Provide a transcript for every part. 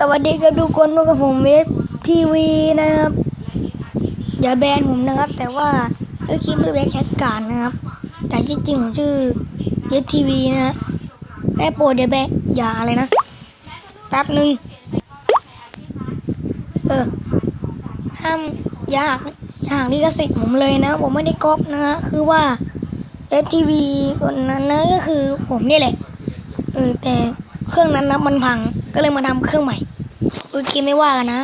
สวัสดีครับทุกคนพบกับผมเวฟทีวีนะครับ อย่าแบนผมนะครับ แต่ว่าเออคลิปเมื่อแบนแคทการนะครับ แต่จริงๆผมชื่อเวฟทีวีนะฮะแม่โปรดอย่าแบนอย่าอะไรนะแป๊บหนึ่งเออห้ามอยาหักอยาหักลิขสิทธิ์ผมเลยนะ ผมไม่ได้ก๊อปนะฮะคือว่าเวฟทีวีคนนั้นนะก็คือผมนี่แหละเออแต่เครื่องนั้นนะมันพังก็เลยมาทำเครื่องใหม่ เออกินไม่ว่ากันนะ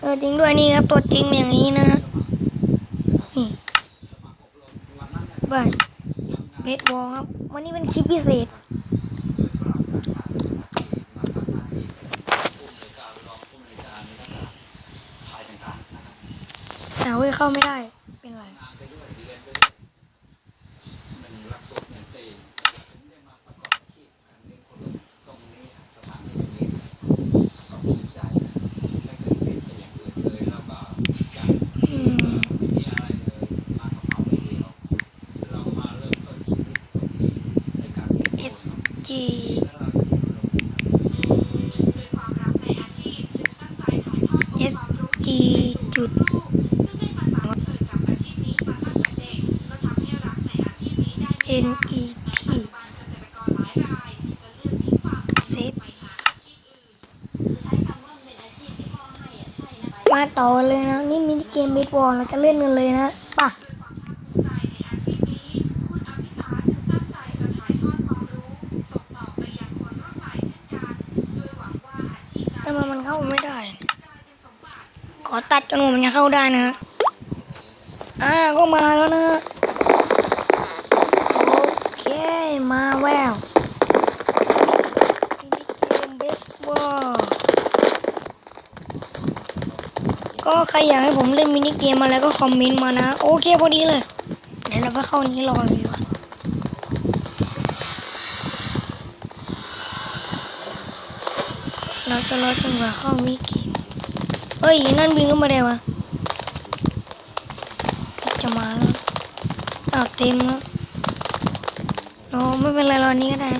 เออจริงด้วยนี่ครับตัวจริงอย่างนี้นะ นี่บายเบสบอลครับ วันนี้เป็นคลิปพิเศษแต่เว้เข้าไม่ได้ เป็นไร อืม S G S G จุด N E T เซฟมาต่อเลยนะ นี่มินิเกมเบสบอลเราจะเล่นกันเลยนะป่ะ ทำไมมันเข้าไม่ได้ ขอตัดจนกว่ามันจะเข้าได้นะฮะอ่าก็มาแล้วนะ โอเค มาแววมินิเกมเบสบอลก็ใครอยากให้ผมเล่นมินิเกมอะไรก็คอมเมนต์มานะ โอเคพอดีเลย เดี๋ยวเราก็เข้านี้รอเลยดีกว่า เราจะรอจนกว่าเข้ามินิเกมเฮ้ยนั่นบินขึ้นมาได้วะจะมาแล้วอ้าเต็มแล้วโอ้ไม่เป็นไรรอนี้ก็ได้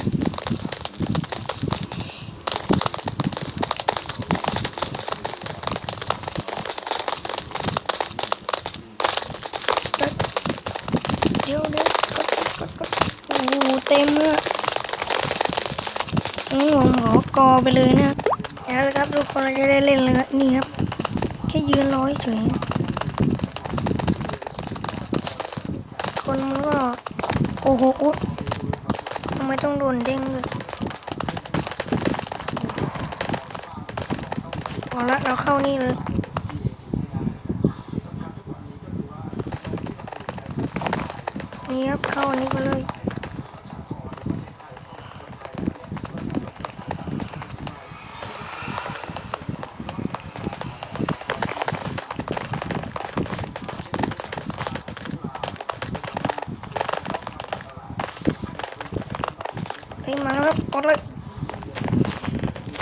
เดี๋ยวเดี๋ยวกดกดโอ้เต็มเลยงั้นผมขอกอไปเลย เราจะได้เล่นเลยนี่ครับ แค่ยืนร้อยเฉยคนมันก็ โอ้โหอุ๊ยทำไมต้องโดนเด้งเลยเอาละเราเข้านี่เลยนี่ครับเข้าอันนี้ก็เลย เฮ้ยมาแล้วครับกดเลย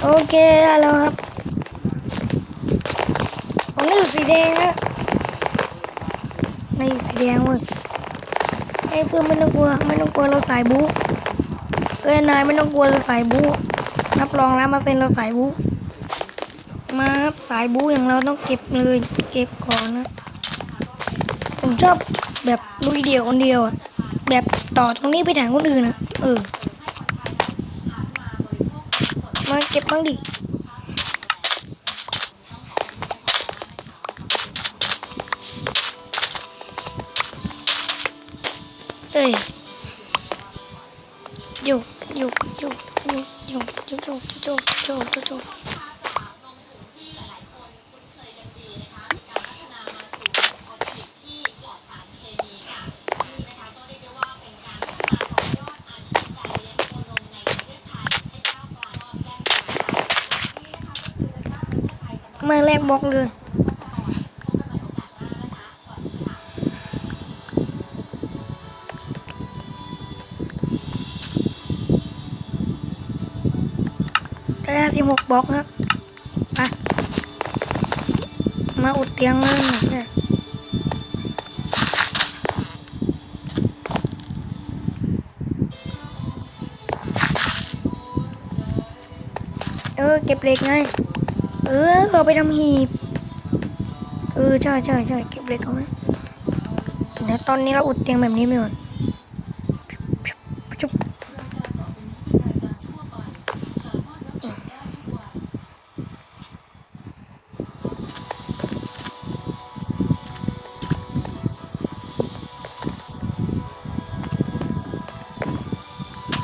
โอเคได้แล้วครับผมได้อยู่สีแดงนะได้อยู่สีแดงเว้ยไอ้เพื่อนไม่ต้องกลัวไม่ต้องกลัวเราสายบู๊เอ้ยนายไม่ต้องกลัวเราสายบู๊รับรองแล้วมาเซ็นเราสายบู๊มาครับสายบู๊อย่างเราต้องเก็บเลยเก็บก่อนนะผมชอบแบบลุยเดียวคนเดียวอะแบบต่อตรงนี้ไปถางคนอื่นนะเออ มาเก็บบ้างดิเอ้ยโย แรกบล็อกเลยได้สิบหกบล็อกนะมา มาอุดเตียงเลยเนี่ยเก็บเหล็กไง เออเอาไปทำหีบ เออใช่ใช่ใช่เก็บเหล็กเอาไว้เดี๋ยวตอนนี้เราอุดเตียงแบบนี้ไปก่อนจุ๊บ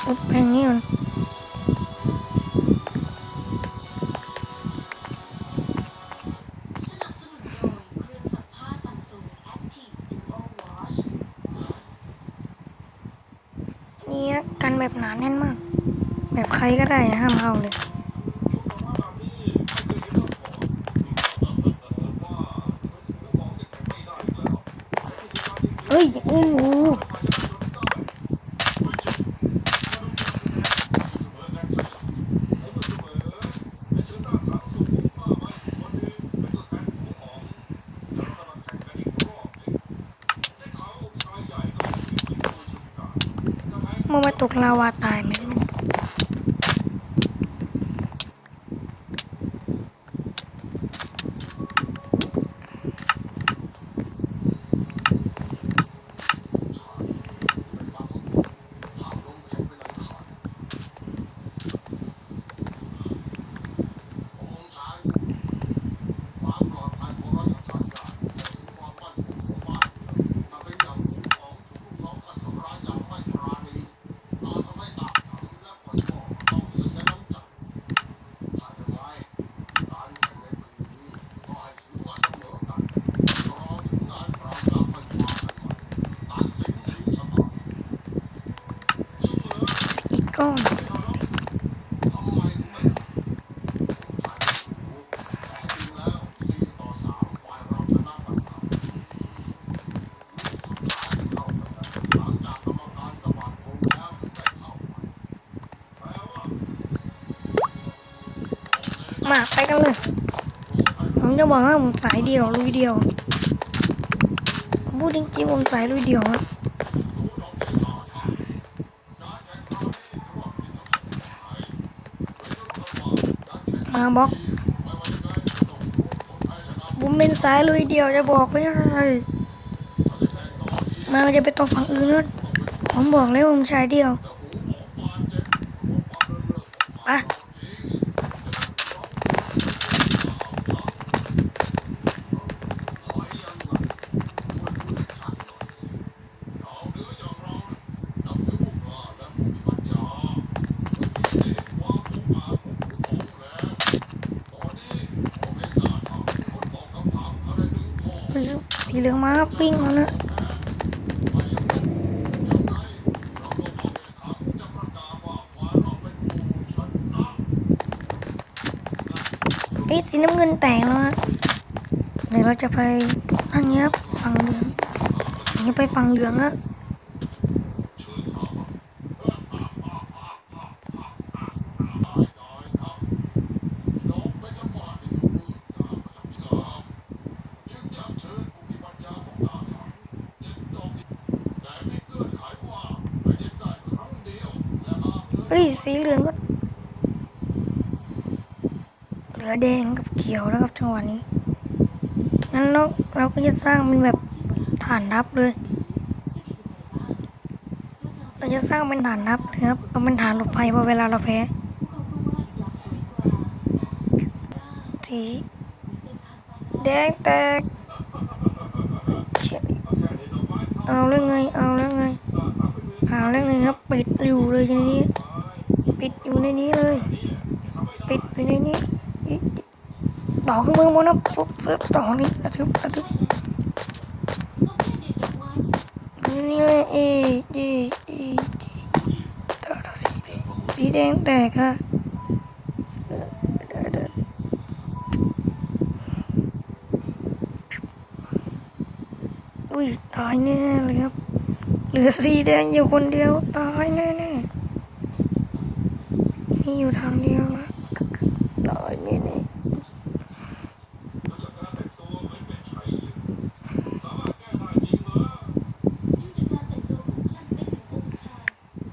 อุดแปลงนี้ก่อน ครก็ได้ห้ามเอาเลยเฮ้ยโอ้โหมื่อมาตกลาวาตายไหมลู กอีกก้อนมาไปกันเลยผมจะบอกว่าผมสายเดียวลุยเดียว พูดจริงๆผมสายลุยเดียวอะ มาบล็อกผมเป็นสายลุยเดียวจะบอกไม่ได้มาเราจะไปตกฝั่งอื่นแล้วผมบอกเลยว่าผมชายเดียวไป สีเหลืองมาปิ้งแล้วเอ้สีน้ำเงินแตกแล้วฮะเดี๋ยวเราจะไปทางนี้ฝั่งเหลืองอันนี้ไปฝั่งเหลืองอะ สีเหลืองก็ เหลือแดงกับเขียวแล้วครับจังหวะนี้งั้นเราเราก็จะสร้างเป็นแบบฐานทัพเลย เราจะสร้างเป็นฐานทัพเลยครับเอาเป็นฐานหลบภัยพอเวลาเราแพ้สีแดงแตกเชี่ยเอาเรื่องไง เอาเรื่องไง เอาเรื่องไงครับปิดอยู่เลยในนี้ ปิดอยู่ในนี้เลย ปิดอยู่ในนี้อีกต่อขึ้นมือบนนะปุ๊บปุ๊บต่อนี่กระทึบกระทึบนี่เลยเอเอเอเจต่อต่อสีแดงสีแดงแตกอะอุ้ยตายแน่เลยครับ เหลือสีแดงอยู่คนเดียว ตายแน่แน่ มีอยู่ทางเดียวอะตายแน่น่ๆผู้จัดการแต่งตัวขอเนถึงอง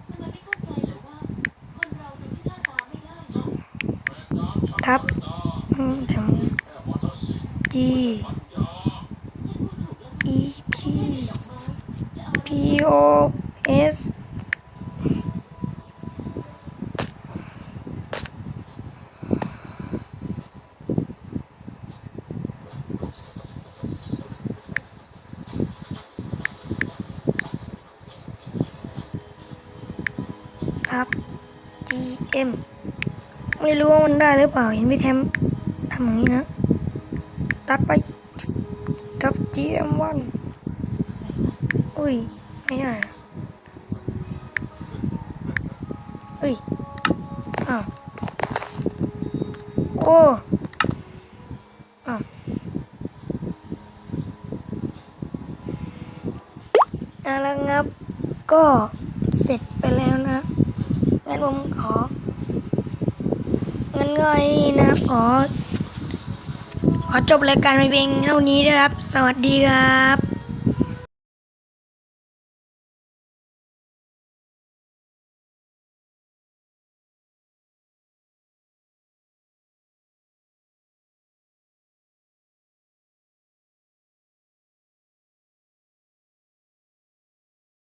ทำไมไม่เข้าใจเหรือว่าคนเราดูที่หน้าตาไม่ได้ทับอืมทำ G E T P O S ทับ G M ไม่รู้ว่ามันได้หรือเปล่า เห็นพี่แทมทำอย่างนี้นะ ตัดไปทับ G M วันอุ้ย ไม่ได้อะเอ้ย อ้าว โอ้อ้าวเอาละครับ ก็เสร็จไปแล้วนะงั้นผมขอ งั้นก็นี่นะครับขอ ขอจบรายการไปเพียงเท่านี้นะครับ สวัสดีครับ